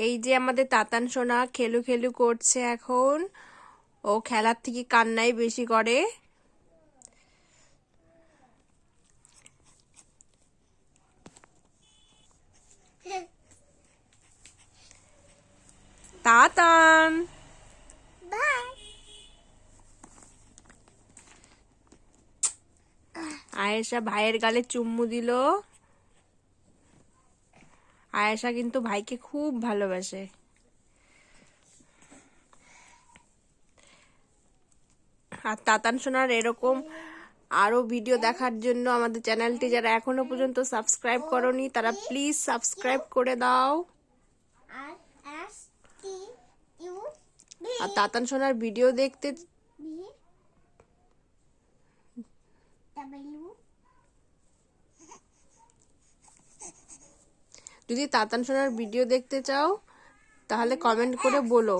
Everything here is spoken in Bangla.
এই যে আমাদের তাতান সোনা খেলু খেলু করছে এখন। ও খেলার থেকে কান্নাই বেশি করে। তাতান! আয়েশা ভাইয়ের গালে চুম্মু দিল। আয়েশা কিন্তু ভাইকে খুব ভালোবাসে। আর তাতান সোনার এরকম আরও ভিডিও দেখার জন্য আমাদের চ্যানেলটি যারা এখনও পর্যন্ত সাবস্ক্রাইব করনি তারা প্লিজ সাবস্ক্রাইব করে দাও। আর তাতান সোনার ভিডিও দেখতে যদি তাতান সোনার ভিডিও দেখতে চাও তাহলে কমেন্ট করে বলো।